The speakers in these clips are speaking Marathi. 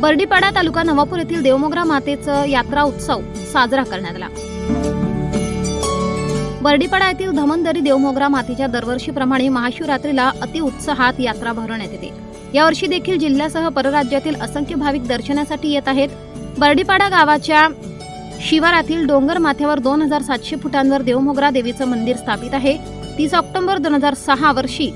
बर्डीपाडा तालुका नवापूर येथील देवमोगरा मातेचं यात्रा उत्सव साजरा करण्यात आला. बर्डीपाडा येथील धमनदरी देवमोगरा मातेच्या दरवर्षीप्रमाणे महाशिवरात्रीला अतिउत्साहात यात्रा भरवण्यात येते. यावर्षी देखील जिल्ह्यासह परराज्यातील असंख्य भाविक दर्शनासाठी येत आहेत. बर्डीपाडा गावाच्या शिवारातील डोंगर माथ्यावर दोन हजार सातशे फुटांवर देवमोगरा देवीचं मंदिर स्थापित आहे. तीस ऑक्टोबर दोन हजार सहा वर्षी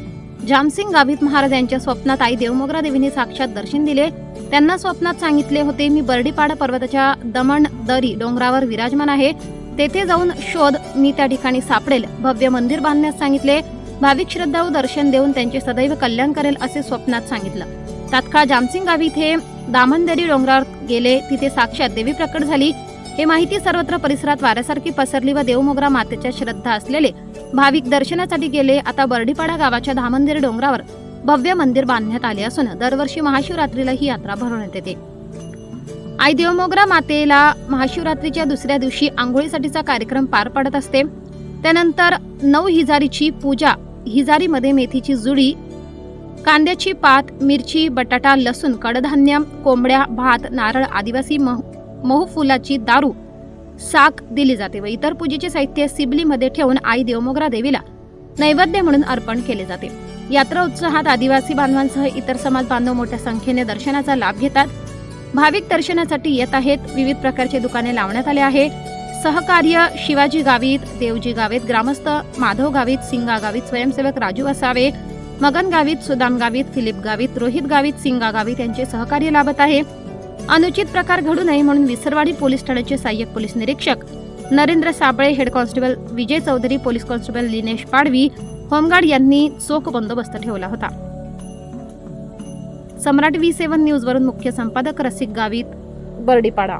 जामसिंग गावित महाराज यांच्या स्वप्नात आई देवमोगरा देवीने साक्षात दर्शन दिले. त्यांना स्वप्नात सांगितले होते मी बर्डीपाडा पर्वताच्या दमण दरी डोंगरावर विराजमान आहे. तेथे जाऊन शोध. मी त्या ठिकाणी सापडेल. भव्य मंदिर बांधण्यास सांगितले. भाविक श्रद्धाळू दर्शन देऊन त्यांचे सदैव कल्याण करेल असे स्वप्नात सांगितलं. तात्काळ जामसिंग गावी इथे दामनदरी डोंगरावर गेले. तिथे साक्षात देवी प्रकट झाली. हे माहिती सर्वत्र परिसरात वाऱ्यासारखी पसरली व देवमोगरा मातेच्या श्रद्धा असलेले भाविक दर्शनासाठी गेले. आता बर्डीपाडा गावाच्या धामंदिर डोंगरावर भव्य मंदिर बांधण्यात आले असून दरवर्षी महाशिवरात्रीला ही यात्रा भरवण्यात येते. आई देवमोगरा मातेला महाशिवरात्रीच्या दुसऱ्या दिवशी आंघोळीसाठीचा कार्यक्रम पार पडत असते. त्यानंतर नऊ हिजारीची पूजा हिजारीमध्ये मेथीची जुडी कांद्याची पात मिरची बटाटा लसूण कडधान्य कोंबड्या भात नारळ आदिवासी मह महू फुलाची दारू साक दिली जाते व इतर पूजेचे साहित्य सिबलीमध्ये ठेवून आई देवमोगरा देवीला नैवेद्य म्हणून अर्पण केले जाते. यात्रा उत्साहात आदिवासी बांधवांसह इतर समाज बांधव मोठ्या संख्येने दर्शनाचा लाभ घेतात. भाविक दर्शनासाठी येत आहेत. विविध प्रकारचे दुकाने लावण्यात आले आहे. सहकार्य शिवाजी गावित देवजी गावित ग्रामस्थ माधव गावित सिंगा गावित स्वयंसेवक राजू असावे मगन गावित सुदाम गावित फिलिप गावित रोहित गावित सिंगा गावित यांचे सहकार्य लाभत आहे. अनुचित प्रकार घडू नये म्हणून विसरवाडी पोलीस ठाण्याचे सहाय्यक पोलीस निरीक्षक Narendra Sable head constable Vijay Chaudhari police constable Linesh Padvi home guard यांनी चोख बंदोबस्त ठेवला होता. सम्राट व्ही सेव्हन न्यूजवरून मुख्य संपादक रसिक गावित बर्डीपाडा.